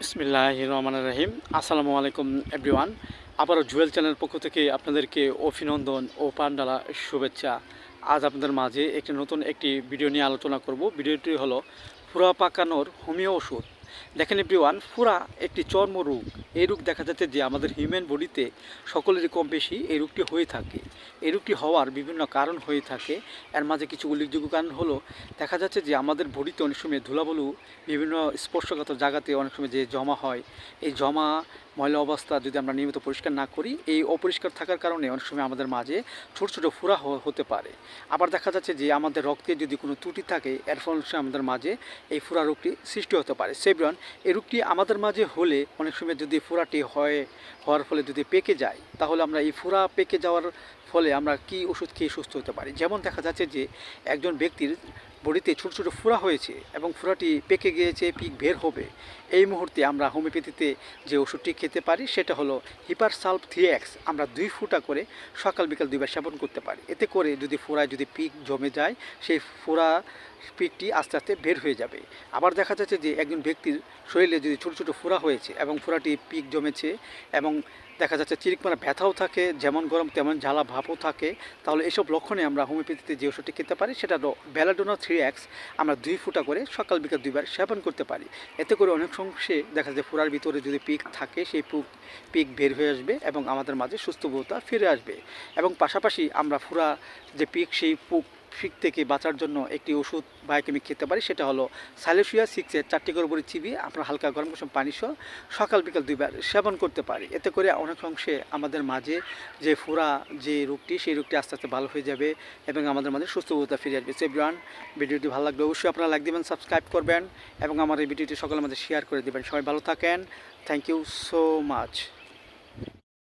বিসমিল্লাহ রহমান রাহিম। আসসালামু আলাইকুম এভরিওয়ান আবারও জুয়েল চ্যানেল পক্ষ থেকে আপনাদেরকে অভিনন্দন ও পান্ডালা শুভেচ্ছা। আজ আপনাদের মাঝে একটি নতুন একটি ভিডিও নিয়ে আলোচনা করব। ভিডিওটি হলো ফুরা পাকানোর হোমিও ওষুধ। দেখেন এভরিওয়ান ফুরা একটি চর্ম রোগ। এই রোগ দেখা যাচ্ছে যে আমাদের হিউম্যান বডিতে সকলেরই কম বেশি এই রোগটি হয়ে থাকে। এই রোগটি হওয়ার বিভিন্ন কারণ হয়ে থাকে। এর মাঝে কিছু উল্লেখযোগ্য কারণ হলো, দেখা যাচ্ছে যে আমাদের বডিতে অনেক সময় ধুলাবলু বিভিন্ন স্পর্শগত জায়গাতে অনেক সময় যে জমা হয়। এই জমা ময়লা অবস্থা যদি আমরা নিয়মিত পরিষ্কার না করি, এই অপরিষ্কার থাকার কারণে অনেক সময় আমাদের মাঝে ছোট ছোট ফুরা হতে পারে। আবার দেখা যাচ্ছে যে আমাদের রক্তে যদি কোনো ত্রুটি থাকে, এর ফলে আমাদের মাঝে এই ফুরা রোগটি সৃষ্টি হতে পারে। সেব্রন, এই রোগটি আমাদের মাঝে হলে অনেক সময় যদি ফুরাটি হয়, হওয়ার ফলে যদি পেকে যায়, তাহলে আমরা এই ফুরা পেকে যাওয়ার ফলে আমরা কি ওষুধ খেয়ে সুস্থ হতে পারি? যেমন দেখা যাচ্ছে যে একজন ব্যক্তির বডিতে ছোটো ছোটো ফুরা হয়েছে এবং ফুরাটি পেকে গিয়েছে, পিক বের হবে। এই মুহূর্তে আমরা হোমিওপ্যাথিতে যে ওষুধটি খেতে পারি, সেটা হলো হিপার সালফ থ্রিএক্স আমরা দুই ফুটা করে সকাল বিকাল দুইবার সেবন করতে পারি। এতে করে যদি ফোড়ায় যদি পিক জমে যায়, সেই ফোড়া পিকটি আস্তে আস্তে বের হয়ে যাবে। আবার দেখা যাচ্ছে যে একজন ব্যক্তির শরীরে যদি ছোটো ছোটো ফোড়া হয়েছে এবং ফোড়াটি পিক জমেছে এবং দেখা যাচ্ছে চিরিকমারা ব্যথাও থাকে, যেমন গরম তেমন জ্বালা ভাবও থাকে। তাহলে এসব লক্ষণে আমরা হোমিওপ্যাথিতে যে ওষুধটি খেতে পারি, সেটা হলো ব্যালাডোনা থ্রি এক্স আমরা দুই ফুটা করে সকাল বিকাল দুইবার সেবন করতে পারি। এতে করে অনেক অংশে দেখা যায় ফোড়ার ভিতরে যদি পিক থাকে, সেই পুক পিক বের হয়ে আসবে এবং আমাদের মাঝে সুস্থবোধতা ফিরে আসবে। এবং পাশাপাশি আমরা ফোড়া যে পিক, সেই পুক পিক থেকে বাঁচার জন্য একটি ওষুধ বায়োকেমিক খেতে পারি, সেটা হলো সাইলোসিয়া সিক্সের চারটি করে উপরে চিবিয়ে আমরা হালকা গরম কুসুম পানি সহ সকাল বিকাল দুইবার সেবন করতে পারি। এতে করে অনেক অংশে আমাদের মাঝে যে ফোড়া যে রোগটি, সেই রোগটি আস্তে আস্তে ভালো হয়ে যাবে এবং আমাদের মাঝে সুস্থবোধতা ফিরে আসবে। সেব্রান ভিডিওটি ভালো লাগবে অবশ্যই আপনারা লাইক দেবেন সাবস্ক্রাইব করবেন এবং আমার এই ভিডিওটি সকলের মাঝে শেয়ার করে দেবেন। সবাই ভালো থাকেন। Thank you so much